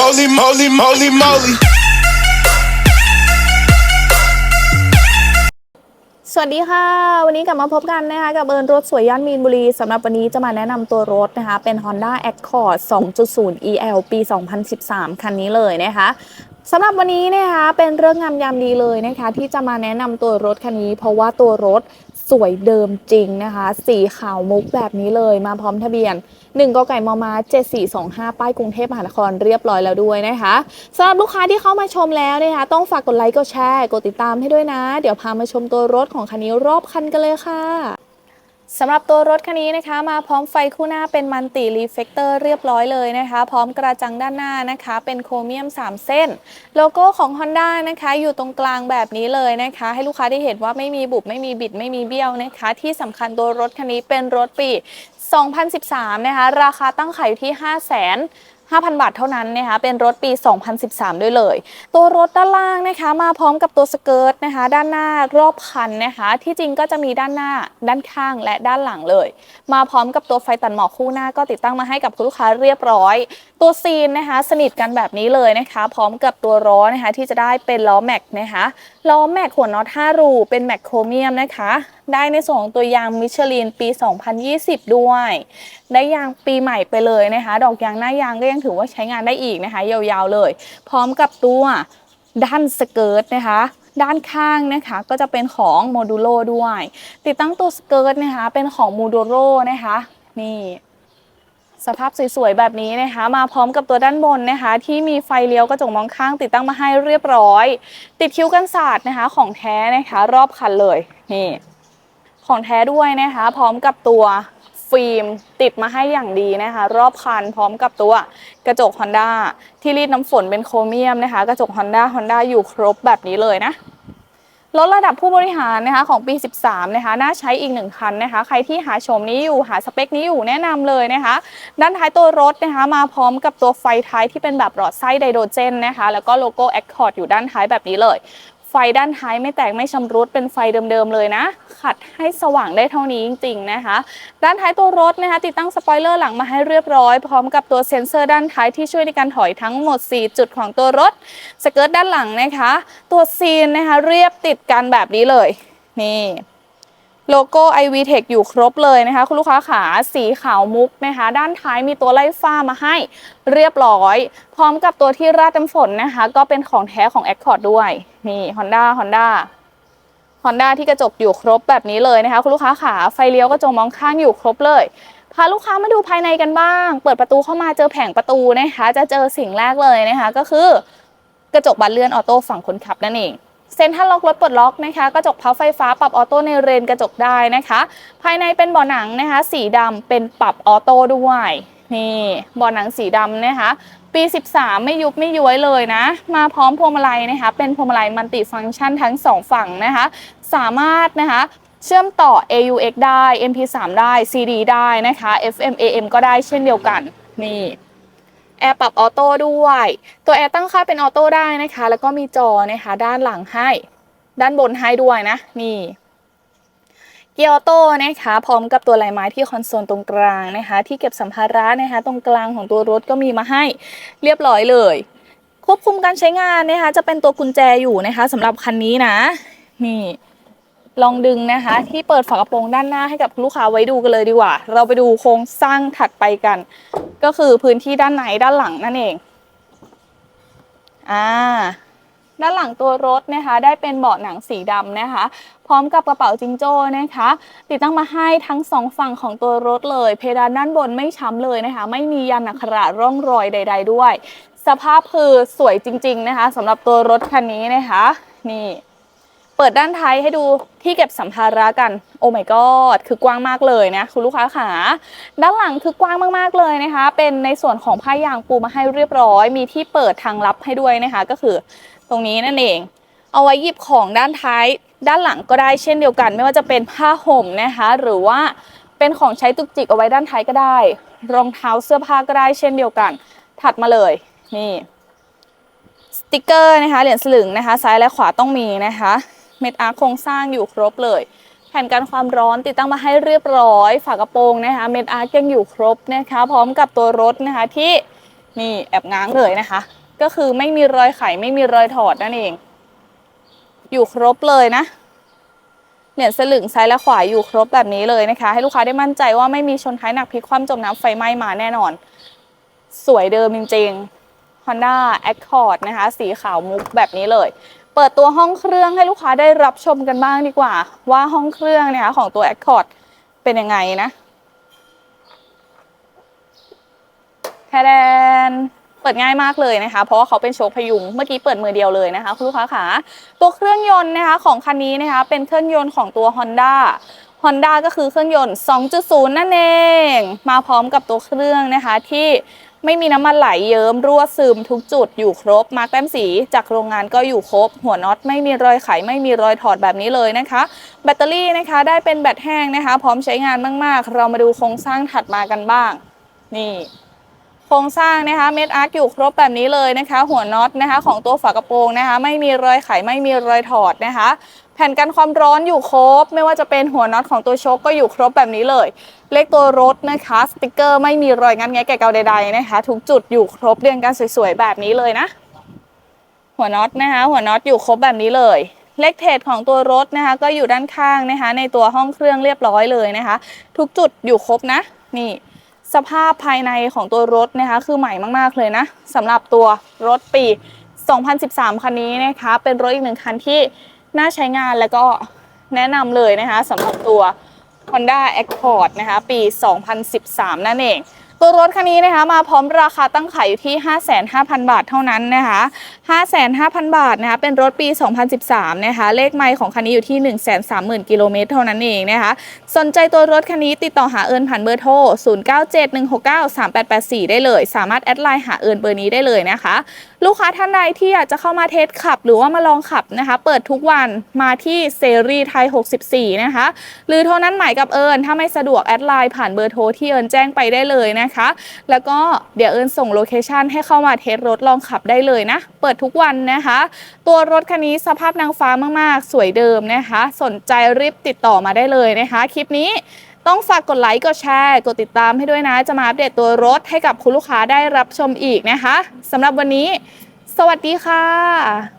Holy moly, moly, moly. สวัสดีค่ะ วันนี้กลับมาพบกันนะคะ กับเอิญรถสวยย่านมีนบุรีสำหรับวันนี้จะมาแนะนำตัวรถนะคะ เป็น Honda Accord 2.0 EL ปี 2013 คันนี้เลยนะคะสำหรับวันนี้นะคะเป็นเรื่องงามยามดีเลยนะคะ ที่จะมาแนะนำตัวรถคันนี้ เพราะว่าตัวรถ สวยเดิมจริงนะคะ สีขาวมุกแบบนี้เลยมาพร้อมทะเบียน1กไก่มอมา7425 ป้ายกรุงเทพมหานครเรียบร้อยแล้วด้วยนะคะสำหรับลูกค้าที่เข้ามาชมแล้วนะคะ ต้องฝากกดไลค์กดแชร์กดติดตามให้ด้วยนะ เดี๋ยวพามาชมตัวรถของคันนี้รอบคันกันเลยค่ะ สำหรับตัวรถคันนี้นะคะ มาพร้อมไฟคู่หน้าเป็นมันติรีเฟกเตอร์เรียบร้อยเลยนะคะ พร้อมกระจังด้านหน้านะคะ เป็นโครเมียม 3 เส้น โลโก้ของ Honda นะคะ อยู่ตรงกลางแบบนี้เลยนะคะ ให้ลูกค้าได้เห็นว่าไม่มีบุบไม่มีบิดไม่มีเบี้ยวนะคะ ที่สำคัญตัวรถคันนี้เป็นรถปี 2013 นะคะ ราคาตั้งขายอยู่ที่ 5 0 0 0 0 5,000 บาทเท่านั้นนะคะ เป็นรถปี 2013 ด้วยเลย ตัวรถด้านล่างนะคะ มาพร้อมกับตัวสเกิร์ตนะคะ ด้านหน้ารอบคันนะคะ ที่จริงก็จะมีด้านหน้า ด้านข้างและด้านหลังเลย มาพร้อมกับตัวไฟตัดหมอกคู่หน้าก็ติดตั้งมาให้กับคุณลูกค้าเรียบร้อย ตัวซีนนะคะ สนิทกันแบบนี้เลยนะคะ พร้อมกับตัวล้อนะคะ ที่จะได้เป็นล้อแม็กนะคะ ล้อแม็กหัวน็อต5รู เป็นแม็กโครเมียมนะคะ ได้ในส่วนของตัวยางมิชลินปี 2020 ด้วย ได้ยางปีใหม่ไปเลยนะคะ ดอกยางหน้ายางก็ยังถือว่าใช้งานได้อีกนะคะ ยาวๆเลย พร้อมกับตัวด้านสเกิร์ตนะคะด้านข้างนะคะก็จะเป็นของโมดูโลด้วย ติดตั้งตัวสเกิร์ตนะคะเป็นของโมดูโลนะคะนี่สภาพสวยๆแบบนี้นะคะ มาพร้อมกับตัวด้านบนนะคะ ที่มีไฟเลี้ยวกระจกมองข้าง ติดตั้งมาให้เรียบร้อย ติดคิ้วกันศาสตร์นะคะ ของแท้นะคะ รอบคันเลยนี่ ของแท้ด้วยนะคะ พร้อมกับตัวฟิล์มติดมาให้อย่างดีนะคะ รอบคันพร้อมกับตัวกระจก Honda ที่รีดน้ำฝนเป็นโครเมียมนะคะ กระจก Honda Honda อยู่ครบแบบนี้เลยนะรถระดับผู้บริหารนะคะของปี 13 นะคะ น่าใช้อีกหนึ่งคันนะคะ ใครที่หาชมนี้อยู่หาสเปคนี้อยู่แนะนำเลยนะคะ ด้านท้ายตัวรถนะคะ มาพร้อมกับตัวไฟท้ายที่เป็นแบบหลอดไส้ไดโดรเจนนะคะ แล้วก็โลโก้ Accord อยู่ด้านท้ายแบบนี้เลย ฟด้านท้ายไม่แตกไม่ชำรุดเป็นไฟเดิมๆเลยนะ ขัดให้สว่างได้เท่านี้จริงๆนะคะ ด้านท้ายตัวรถนะคะ ติดตั้งสปอยเลอร์หลังมาให้เรียบร้อย พร้อมกับตัวเซ็นเซอร์ด้านท้ายที่ช่วยในการถอยทั้งหมด 4 จุดของตัวรถ สเกิร์ตด้านหลังนะคะ ตัวซีนนะคะเรียบติดกันแบบนี้เลย นี่ โลโก้ iVTech อยู่ครบเลยนะคะ คุณลูกค้าขาสีขาวมุกนะคะ ด้านท้ายมีตัวไล่ฝ้ามาให้เรียบร้อย พร้อมกับตัวที่ราดน้ำฝนนะคะ ก็เป็นของแท้ของ Accord ด้วย นี่ Honda Honda Honda ที่กระจกอยู่ครบแบบนี้เลยนะคะ คุณลูกค้าขาไฟเลี้ยวกระจกมองข้างอยู่ครบเลยพาลูกค้ามาดูภายในกันบ้าง เปิดประตูเข้ามาเจอแผงประตูนะคะ จะเจอสิ่งแรกเลยนะคะ ก็คือกระจกบานเลื่อนออโต้ฝั่งคนขับนั่นเอง เซ็นทรัลล็อกรถปลดล็อกนะคะกระจกพับไฟฟ้าปรับออโต้ในเรนกระจกได้นะคะ ภายในเป็นเบาะหนังนะคะ สีดำเป็นปรับออโต้ด้วยนี่เบาะหนังสีดำนะคะ ปี 13 ไม่ยุบไม่ย้วยเลยนะ มาพร้อมพวงมาลัยนะคะ เป็นพวงมาลัยมัลติฟังก์ชันทั้ง 2 ฝั่งนะคะ สามารถนะคะเชื่อมต่อ AUX ได้ MP3 ได้ CD ได้นะคะ FM AM ก็ได้เช่นเดียวกันนี่ แอร์ปรับออโต้ด้วย ตัวแอร์ตั้งค่าเป็นออโต้ได้นะคะ แล้วก็มีจอนะคะด้านหลังให้ ด้านบนให้ด้วยนะ นี่เกียร์ออโต้นะคะ พร้อมกับตัวลายไม้ที่คอนโซลตรงกลางนะคะ ที่เก็บสัมภาระนะคะ ตรงกลางของตัวรถก็มีมาให้เรียบร้อยเลย ควบคุมการใช้งานนะคะ จะเป็นตัวกุญแจอยู่นะคะสำหรับคันนี้นะ นี่ ลองดึงนะคะ ที่เปิดฝากระโปรงด้านหน้าให้กับลูกค้าไว้ดูกันเลยดีกว่า เราไปดูโครงสร้างถัดไปกัน ก็คือพื้นที่ด้านในด้านหลังนั่นเองอ่าด้านหลังตัวรถนะคะ ได้เป็นเบาะหนังสีดำนะคะ พร้อมกับกระเป๋าจิงโจ้นะคะ ติดตั้งมาให้ทั้งสองฝั่งของตัวรถเลย เพดานด้านบนไม่ช้ำเลยนะคะ ไม่มียันอักขระร่องรอยใด ๆ ด้วย สภาพคือสวยจริง ๆ นะคะสำหรับตัวรถคันนี้นะคะ นี่ เปิดด้านท้ายให้ดูที่เก็บสัมภาระกัน โอ้ my god คือกว้างมากเลยนะคุณลูกค้าขาด้านหลังคือกว้างมากๆเลยนะคะ เป็นในส่วนของผ้ายางปูมาให้เรียบร้อย มีที่เปิดทางลับให้ด้วยนะคะ ก็คือตรงนี้นั่นเอง เอาไว้หยิบของด้านท้ายด้านหลังก็ได้เช่นเดียวกัน ไม่ว่าจะเป็นผ้าห่มนะคะ หรือว่าเป็นของใช้ตุกจิกเอาไว้ด้านท้ายก็ได้ รองเท้าเสื้อผ้าก็ได้เช่นเดียวกัน ถัดมาเลยนี่สติกเกอร์นะคะเหรียญสลึงนะคะ ซ้ายและขวาต้องมีนะคะ เม็ดอาร์คโครงสร้างอยู่ครบเลย แผ่นกันความร้อนติดตั้งมาให้เรียบร้อย ฝากระโปรงนะคะเม็ดอาร์คยังอยู่ครบนะคะ พร้อมกับตัวรถนะคะที่นี่แอบง้างเลยนะคะ ก็คือไม่มีรอยไขไม่มีรอยถอดนั่นเอง อยู่ครบเลยนะเหรียญสลึงซ้ายและขวาอยู่ครบแบบนี้เลยนะคะ ให้ลูกค้าได้มั่นใจว่าไม่มีชนท้ายหนักพลิกคว่ำจมน้ำไฟไหม้มาแน่นอน สวยเดิมจริงๆ Honda Accord นะคะ สีขาวมุกแบบนี้เลย เปิดตัวห้องเครื่องให้ลูกค้าได้รับชมกันบ้างดีกว่า ว่าห้องเครื่องนะคะของตัว Accord เป็นยังไงนะแทแดนเปิดง่ายมากเลยนะคะ เพราะว่าเขาเป็นโชคพยุงเมื่อกี้เปิดมือเดียวเลยนะคะคุณลูกค้าขาตัวเครื่องยนต์นะคะของคันนี้นะคะเป็นเครื่องยนต์ของตัว Honda Honda ก็คือเครื่องยนต์ 2.0 นั่นเอง มาพร้อมกับตัวเครื่องนะคะที่ ไม่มีน้ำมันไหลเยิ้มรั่วซึมทุกจุดอยู่ครบ มาร์กแต้มสีจากโรงงานก็อยู่ครบ หัวน็อตไม่มีรอยไขไม่มีรอยถอดแบบนี้เลยนะคะ แบตเตอรี่นะคะได้เป็นแบตแห้งนะคะ พร้อมใช้งานมาก ๆ เรามาดูโครงสร้างถัดมากันบ้าง นี่โครงสร้างนะคะเม็ดอาร์คอยู่ครบแบบนี้เลยนะคะ หัวน็อตนะคะ ของตัวฝากระโปรงนะคะ ไม่มีรอยไขไม่มีรอยถอดนะคะ แผ่นกันความร้อนอยู่ครบ ไม่ว่าจะเป็นหัวน็อตของตัวโชคก็อยู่ครบแบบนี้เลย เลขตัวรถนะคะสติกเกอร์ไม่มีรอยงัดแงะแกะเกาใดๆนะคะ ทุกจุดอยู่ครบเรียงกันสวยๆแบบนี้เลยนะ หัวน็อตนะคะ หัวน็อตอยู่ครบแบบนี้เลยเลขเทรดของตัวรถนะคะ ก็อยู่ด้านข้างนะคะ ในตัวห้องเครื่องเรียบร้อยเลยนะคะ ทุกจุดอยู่ครบนะ นี่ สภาพภายในของตัวรถนะคะ คือใหม่มากๆเลยนะสำหรับตัวรถปี 2013 คันนี้นะคะ เป็นรถอีกหนึ่งคันที่ น่าใช้งานแล้วก็แนะนำเลยนะคะสำหรับตัว Honda Accord นะคะปี 2013 นั่นเอง ตัวรถคันนี้นะคะมาพร้อมราคาตั้งขายอยู่ที่ 55,000 บาทเท่านั้นนะคะ55,000 บาทนะคะเป็นรถปี 2013 นะคะเลขไมล์ของคันนี้อยู่ที่ 130,000 กิโลเมตรเท่านั้นเองนะคะสนใจตัวรถคันนี้ติดต่อหาเอิญผ่านเบอร์โทร 0971693884 ได้เลย สามารถแอดไลน์หาเอิญเบอร์นี้ได้เลยนะคะลูกค้าท่านใดที่อยากจะเข้ามาเทสขับ หรือว่ามาลองขับนะคะ เปิดทุกวันมาที่เซรีไทย 64 นะคะ หรือโทรนั้นหมายกับเอิญถ้าไม่สะดวกแอดไลน์ผ่านเบอร์โทรที่เอิญแจ้งไปได้เลยนะคะ แล้วก็เดี๋ยวเอิญส่งโลเคชันให้เข้ามาเทสรถลองขับได้เลยนะ เปิดทุกวันนะคะ ตัวรถคันนี้สภาพนางฟ้ามากๆ สวยเดิมนะคะ สนใจรีบติดต่อมาได้เลยนะคะ คลิปนี้ ต้องฝากกดไลค์กดแชร์ กดติดตามให้ด้วยนะ จะมาอัปเดตตัวรถให้กับคุณลูกค้าได้รับชมอีกนะคะสำหรับวันนี้ สวัสดีค่ะ